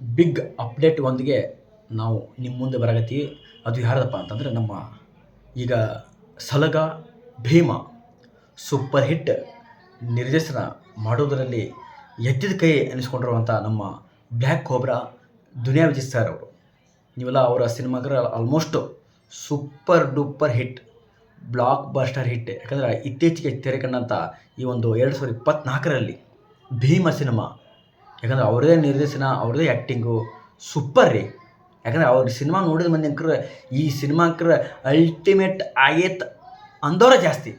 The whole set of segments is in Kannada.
ಬಿಗ್ ಅಪ್ಡೇಟ್ ಒಂದಿಗೆ ನಾವು ನಿಮ್ಮ ಮುಂದೆ ಬರಗತಿ ಅದು ಯಾರದಪ್ಪ ಅಂತಂದ್ರೆ ನಮ್ಮ ಈಗ ಸಲಗ ಭೀಮ ಸೂಪರ್ ಹಿಟ್ ನಿರ್ದೇಶನ ಮಾಡೋದರಲ್ಲಿ ಎತ್ತಿದ ಕೈ ಅನಿಸ್ಕೊಂಡಿರುವಂಥ ನಮ್ಮ black cobra Duniya Vijay sir ಅವರು. ನೀವೆಲ್ಲ ಅವರ ಸಿನಿಮಾಗ್ರ almost super duper hit blockbuster hit ಯಾಕಂದ್ರೆ ಇತ್ತೀಚೆಗೆ ತೆರೆ ಕಂಡಂಥ ಈ ಒಂದು ಎರಡು ಸಾವಿರದ ಇಪ್ಪತ್ತ್ನಾಲ್ಕರಲ್ಲಿ ಭೀಮ ಸಿನಿಮಾ ಯಾಕಂದ್ರೆ ಅವ್ರದೇ ನಿರ್ದೇಶನ, ಅವ್ರದೇ ಆ್ಯಕ್ಟಿಂಗು ಸೂಪರ್ ರೀ. ಯಾಕಂದ್ರೆ ಅವ್ರ ಸಿನಿಮಾ ನೋಡಿದ ಮಂದಿ ಅಂಕರ ಈ ಸಿನಿಮಾ ಅಂಕರ ಅಲ್ಟಿಮೇಟ್ ಆಗೇತ್ ಅಂದವರ ಜಾಸ್ತಿ.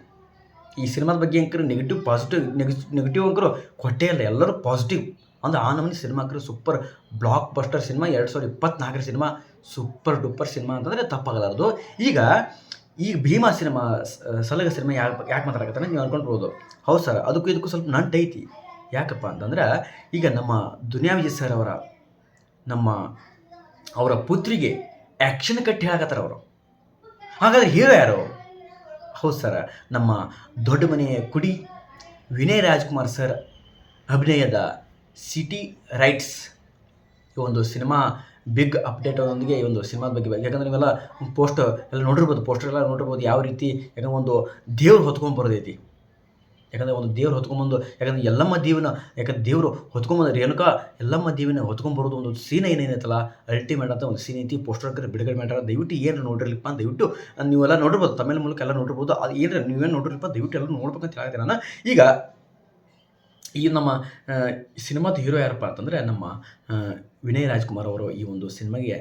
ಈ ಸಿನಿಮಾದ ಬಗ್ಗೆ ಅಂಕರ ನೆಗೆಟಿವ್ ಪಾಸಿಟಿವ್ ನೆಗೆಟಿವ್ ಅಂಕರು ಕೊಟ್ಟೇ ಇಲ್ಲ, ಎಲ್ಲರೂ ಪಾಸಿಟಿವ್ ಅಂದ್ರೆ ಆ ಸಿನಿಮಾ ಅಂಕರು ಸೂಪರ್ ಬ್ಲಾಕ್ ಬಸ್ಟರ್ ಸಿನಿಮಾ ಎರಡು ಸಾವಿರದ ಇಪ್ಪತ್ನಾಲ್ಕರ ಸಿನಿಮಾ ಸೂಪರ್ ಡೂಪರ್ ಸಿನಿಮಾ ಅಂತಂದರೆ ತಪ್ಪಾಗಲಾರದು ಈಗ ಈ ಭೀಮಾ ಸಿನಿಮಾ ಸಲಗ ಸಿನಿಮಾ ಯಾಕೆ ಯಾಕೆ ಮಾತಾಡಕತ್ತಾನೆ ನೀವು ಅನ್ಕೊಂಡ್ಬೋದು. ಹೌದು ಸರ್ ಅದಕ್ಕೂ ಇದಕ್ಕೂ ಸ್ವಲ್ಪ ನಂಟೈತಿ. ಯಾಕಪ್ಪ ಅಂತಂದ್ರೆ ಈಗ ನಮ್ಮ ದುನಿಯಾ ವಿಜಯ್ ಸರ್ ಅವರ, ನಮ್ಮ ಅವರ ಪುತ್ರಿಗೆ ಆ್ಯಕ್ಷನ್ ಕಟ್ಟಿ ಹೇಳಕತ್ತಾರ ಅವರು. ಹಾಗಾದ್ರೆ ಹೀರೋ ಯಾರು? ಹೌದು ಸರ್ ನಮ್ಮ ದೊಡ್ಡ ಮನೆಯ ಕುಡಿ ವಿನಯ್ ರಾಜ್ಕುಮಾರ್ ಸರ್ ಅಭಿನಯದ ಸಿಟಿ ರೈಟ್ಸ್ ಈ ಒಂದು ಸಿನಿಮಾ ಬಿಗ್ ಅಪ್ಡೇಟ್ ಒಂದಿಗೆ ಈ ಒಂದು ಸಿನಿಮಾದ ಬಗ್ಗೆ ಯಾಕಂದ್ರೆ ನೀವೆಲ್ಲ ಪೋಸ್ಟ್ ಎಲ್ಲ ನೋಡಿರ್ಬೋದು ಪೋಸ್ಟರ್ ಎಲ್ಲ ನೋಡಿರ್ಬೋದು, ಯಾವ ರೀತಿ ಯಾಕಂದ್ರೆ ಒಂದು ದೇವ್ರು ಹೊತ್ಕೊಂಡು ಬರೋದೈತಿ. ಯಾಕಂದರೆ ಒಂದು ದೇವ್ರು ಹೊತ್ಕೊಂಬಂದು ಯಾಕಂದ್ರೆ ಎಲ್ಲಮ್ಮ ದೇವಿನ, ಯಾಕಂದ್ರೆ ದೇವರು ಹೊತ್ಕೊಂಬಂದ್ರೆ ರೇಣುಕಾ, ಎಲ್ಲಮ್ಮ ದೇವಿನ ಹೊತ್ಕೊಂಬರೋದು ಒಂದು ಸೀನ್ ಏನೇನೈತಲ್ಲ ಅಲ್ಟಿಮೇಟ್ ಅಂತ ಒಂದು ಸೀನ್ ಐತಿ ಪೋಸ್ಟರ್ ಕರೆ ಬಿಡುಗಡೆ ಮಾಡ್ಯಾರ, ದಯವಿಟ್ಟು ಏನು ನೋಡಿರ್ಲಿಪ್ಪ ದಯವಿಟ್ಟು ನೀವೆಲ್ಲ ನೋಡಿರ್ಬೋದು ತಮಿಳ್ ಮೂಲಕ ಎಲ್ಲ ನೋಡಿರ್ಬೋದು ಅದು ಏನು ನೀವೇನು ದಯವಿಟ್ಟು ಎಲ್ಲ ನೋಡ್ಬೇಕಂತ ಹೇಳ್ತೀನಿ ನಾನು. ಈಗ ಈ ನಮ್ಮ ಸಿನಿಮಾದ ಹೀರೋ ಯಾರಪ್ಪ ಅಂತಂದರೆ ನಮ್ಮ ವಿನಯ್ ರಾಜ್ಕುಮಾರ್ ಅವರು ಈ ಒಂದು ಸಿನಿಮಾಗೆ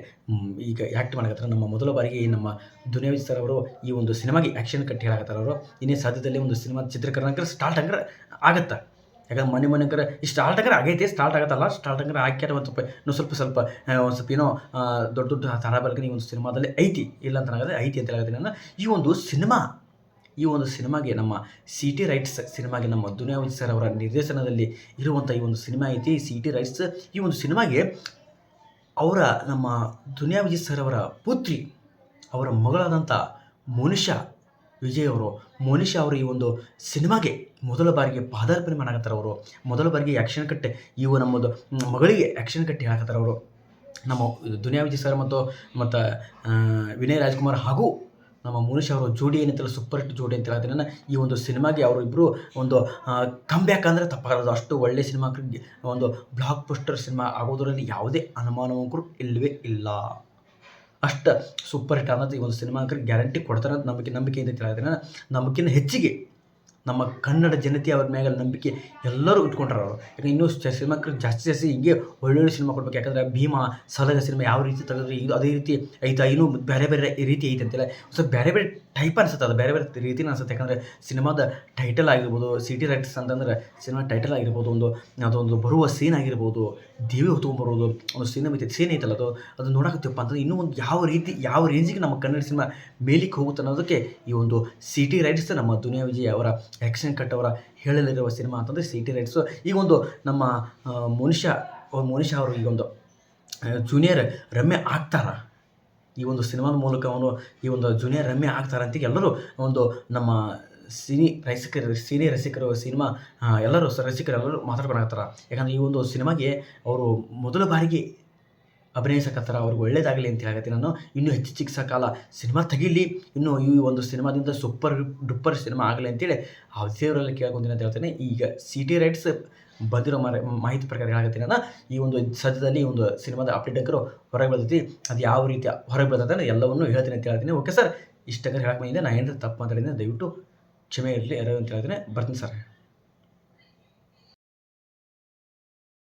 ಈಗ ಆ್ಯಕ್ಟ್ ಮಾಡಕತ್ತಾರೆ. ನಮ್ಮ ಮೊದಲ ಬಾರಿಗೆ ಈ ನಮ್ಮ ದುನಿಯಾ ವಿಜಯ್ ಸರ್ ಅವರು ಈ ಒಂದು ಸಿನಿಮಾಗೆ ಆ್ಯಕ್ಷನ್ ಕಟ್ಟಿ ಹೇಳಕತ್ತಾರ ಅವರು. ಇನ್ನೇ ಸಾಧ್ಯದಲ್ಲಿ ಒಂದು ಸಿನಿಮಾ ಚಿತ್ರೀಕರಣ ಸ್ಟಾರ್ಟ್ ಹಂಗ್ರೆ ಆಗತ್ತೆ. ಯಾಕಂದ್ರೆ ಮನೆ ಮನೆ ಅಂಕರ ಈ ಸ್ಟಾರ್ಟ್ ಹಂಗಾರೆ ಆಗೈತೆ ಸ್ಟಾರ್ಟ್ ಆಗತ್ತಲ್ಲ ಸ್ಟಾರ್ಟ್ ಹಂಗಾರೆ ಹಾಕ್ಯಾರ ಒಂದು ಸ್ವಲ್ಪ, ಇನ್ನೂ ಸ್ವಲ್ಪ ಸ್ವಲ್ಪ ಒಂದು ಸ್ವಲ್ಪ ಏನೋ ದೊಡ್ಡ ದೊಡ್ಡ ತಾರಾಬಲ್ಕನ ಈ ಒಂದು ಸಿನಿಮಾದಲ್ಲಿ ಐತಿ. ಇಲ್ಲ ಅಂತ ಐತಿ ಅಂತ ಹೇಳಕತ್ತೀನಿ ನಾನು. ಈ ಒಂದು ಸಿನಿಮಾ ಈ ಒಂದು ಸಿನಿಮಾಗೆ ನಮ್ಮ ಸಿ ಟಿ ರೈಟ್ಸ್ ಸಿನಿಮಾಗೆ ನಮ್ಮ ದುನಿಯಾ ವಿಜಯ್ ಸರ್ ಅವರ ನಿರ್ದೇಶನದಲ್ಲಿ ಇರುವಂಥ ಈ ಒಂದು ಸಿನಿಮಾ ಐತಿ. ಸಿ ಟಿ ರೈಟ್ಸ್ ಈ ಒಂದು ಸಿನಿಮಾಗೆ ಅವರ ನಮ್ಮ ದುನಿಯಾ ವಿಜಯ್ ಸರ್ ಅವರ ಪುತ್ರಿ, ಅವರ ಮಗಳಾದಂಥ ಮೋನಿಷಾ ವಿಜಯ್ ಅವರು, ಮೋನಿಷಾ ಅವರು ಈ ಒಂದು ಸಿನಿಮಾಗೆ ಮೊದಲ ಬಾರಿಗೆ ಪಾದಾರ್ಪಣೆ ಮಾಡಕತ್ತಾರ ಅವರು. ಮೊದಲ ಬಾರಿಗೆ ಆ್ಯಕ್ಷನ್ ಕಟ್ಟೆ ಇವು ನಮ್ಮದು ಮಗಳಿಗೆ ಆ್ಯಕ್ಷನ್ ಕಟ್ಟಿ ಹಾಕತ್ತಾರ ಅವರು. ನಮ್ಮ ದುನಿಯಾ ವಿಜಯ್ ಸರ್ ಮತ್ತು ಮತ್ತು ವಿನಯ್ ರಾಜ್ಕುಮಾರ್ ಹಾಗೂ ನಮ್ಮ ಮುನೀಶ್ ಅವರು ಜೋಡಿ ಏನಂತಲ್ಲ ಸೂಪರ್ ಹಿಟ್ ಜೋಡಿ ಅಂತ ಹೇಳ್ತೀನಿ ಈ ಒಂದು ಸಿನಿಮಾಗೆ ಅವರಿಬ್ಬರು ಒಂದು ಕಮ್ಬ್ಯಾಕ್ ಅಂದರೆ ತಪ್ಪಾಗಲ್ಲ ಅಷ್ಟು ಒಳ್ಳೆ ಸಿನಿಮಾ ಒಂದು ಬ್ಲಾಕ್ ಪೋಸ್ಟರ್ ಸಿನಿಮಾ ಆಗೋದರಲ್ಲಿ ಯಾವುದೇ ಅನುಮಾನವಂಕರು ಇಲ್ಲವೇ ಇಲ್ಲ. ಅಷ್ಟು ಸೂಪರ್ ಹಿಟ್ ಅನ್ನೋದು ಈ ಒಂದು ಸಿನಿಮಾ ಗ್ಯಾರಂಟಿ ಕೊಡ್ತಾರೆ ಅಂತ ನಂಬಿಕೆ ನಂಬಿಕೆ ಅಂತ ಹೇಳ್ತೀನಿ ಹೆಚ್ಚಿಗೆ ನಮ್ಮ ಕನ್ನಡ ಜನತೆ ಅವ್ರ ಮ್ಯಾಗ ನಂಬಿಕೆ ಎಲ್ಲರೂ ಇಟ್ಕೊಂಡ್ರು ಅವರು. ಯಾಕಂದ್ರೆ ಇನ್ನೂ ಸಿನಿಮಾಕ್ಕೆ ಜಾಸ್ತಿ ಜಾಸ್ತಿ ಹಿಂಗೆ ಒಳ್ಳೊಳ್ಳೆ ಸಿನಿಮಾ ಕೊಡ್ಬೇಕು. ಯಾಕಂದ್ರೆ ಭೀಮಾ, ಸಲಗ ಸಿನಿಮಾ ಯಾವ ರೀತಿ ತೆಗೆದ್ರೆ, ಇದು ಅದೇ ರೀತಿ ಐತಾ, ಇನ್ನೂ ಬೇರೆ ಬೇರೆ ರೀತಿ ಐತೆ ಅಂತೆಲ್ಲ. ಸೊ ಬೇರೆ ಬೇರೆ ಟೈಪ್ ಅನ್ಸುತ್ತೆ ಅದು, ಬೇರೆ ಬೇರೆ ರೀತಿ ಅನಿಸುತ್ತೆ. ಯಾಕಂದರೆ ಸಿನಿಮಾದ ಟೈಟಲ್ ಆಗಿರ್ಬೋದು ಸಿಟಿ ರೈಟರ್ಸ್ ಅಂತಂದ್ರೆ ಸಿನಿಮಾ ಟೈಟಲ್ ಆಗಿರ್ಬೋದು, ಒಂದು ಅದೊಂದು ಬರುವ ಸೀನ್ ಆಗಿರ್ಬೋದು ದೇವಿ ಹೊತ್ಕೊಂಡ್ಬರೋದು ಒಂದು ಸಿನಿಮಾ ಐತೆ ಸೀನ್ ಐತಲ್ಲ ಅದು ಅದು ನೋಡಕತ್ತಪ್ಪ ಅಂತಂದ್ರೆ ಇನ್ನೂ ಒಂದು ಯಾವ ರೀತಿ, ಯಾವ ರೇಂಜಿಗೆ ನಮ್ಮ ಕನ್ನಡ ಸಿನಿಮಾ ಮೇಲಿಕ್ಕೆ ಹೋಗುತ್ತೆ ಅನ್ನೋದಕ್ಕೆ ಈ ಒಂದು ಸಿಟಿ ರೈಟ್ಸ್ ನಮ್ಮ ದುನಿಯಾ ವಿಜಯ್ ಅವರ ಆ್ಯಕ್ಷನ್ ಕಟ್ ಅವರ ಹೇಳಲಿರುವ ಸಿನಿಮಾ ಅಂತಂದರೆ ಸಿಟಿ ರೈಟ್ಸು. ಈಗ ಒಂದು ನಮ್ಮ ಮನುಷ್ಯ ಮನುಷ್ಯ ಅವರು ಈಗೊಂದು ಜೂನಿಯರ್ ರಮ್ಯ ಆಗ್ತಾರ? ಈ ಒಂದು ಸಿನಿಮಾದ ಮೂಲಕ ಅವನು ಈ ಒಂದು ಜೂನಿಯರ್ ರಮ್ಯ ಆಗ್ತಾರಂತ ಎಲ್ಲರೂ ಒಂದು ನಮ್ಮ ಸಿನಿ ರಸಿಕರು ಸಿನಿ ರಸಿಕರು ಸಿನಿಮಾ ಎಲ್ಲರೂ ರಸಿಕರು ಎಲ್ಲರೂ ಮಾತಾಡ್ಕೊಂಡಾಗ್ತಾರೆ? ಯಾಕಂದ್ರೆ ಈ ಒಂದು ಸಿನಿಮಾಗೆ ಅವರು ಮೊದಲ ಬಾರಿಗೆ ಅಭಿನಯಿಸಕತ್ತಾರ ಅವ್ರಿಗೆ ಒಳ್ಳೇದಾಗಲಿ ಅಂತ ಹೇಳಕತ್ತೀನಿ ನಾನು. ಇನ್ನೂ ಹೆಚ್ಚು ಚಿಕ್ಕ ಕಾಲ ಸಿನಿಮಾ ತೆಗೀಲಿ. ಇನ್ನೂ ಈ ಒಂದು ಸಿನಿಮಾದಿಂದ ಸೂಪರ್ ಡುಪ್ಪರ್ ಸಿನಿಮಾ ಆಗಲಿ ಅಂತೇಳಿ ಆ ದೇವರಲ್ಲಿ ಕೇಳ್ಕೊಂತೀನಿ ಅಂತ ಹೇಳ್ತೇನೆ. ಈಗ ಸಿ ಟಿ ರೈಟ್ಸ್ ಬಂದಿರೋ ಮಾಹಿತಿ ಪ್ರಕಾರ ಹೇಳಕತ್ತೀನಿ ನಾನು. ಈ ಒಂದು ಸದ್ಯದಲ್ಲಿ ಒಂದು ಸಿನಿಮಾದ ಅಪ್ಡೇಟ್ ಅಂಕರು ಹೊರಗೆ ಬರ್ತೈತಿ. ಅದು ಯಾವ ರೀತಿ ಹೊರಗೆ ಬರ್ತದೆ ಎಲ್ಲವನ್ನು ಹೇಳ್ತೀನಿ ಅಂತ ಹೇಳ್ತೀನಿ. ಓಕೆ ಸರ್ ಇಷ್ಟಕ್ಕೆ ಹೇಳಕ್ಕೆ ಬಂದಿದ್ದೆ. ನಾನು ಏನಾದರೂ ತಪ್ಪು ಮಾತಾಡಿದ್ರೆ ದಯವಿಟ್ಟು ಕ್ಷಮೆ ಇರಲಿ ಎರಡು ಅಂತ ಹೇಳ್ತೀನಿ. ಬರ್ತೀನಿ ಸರ್.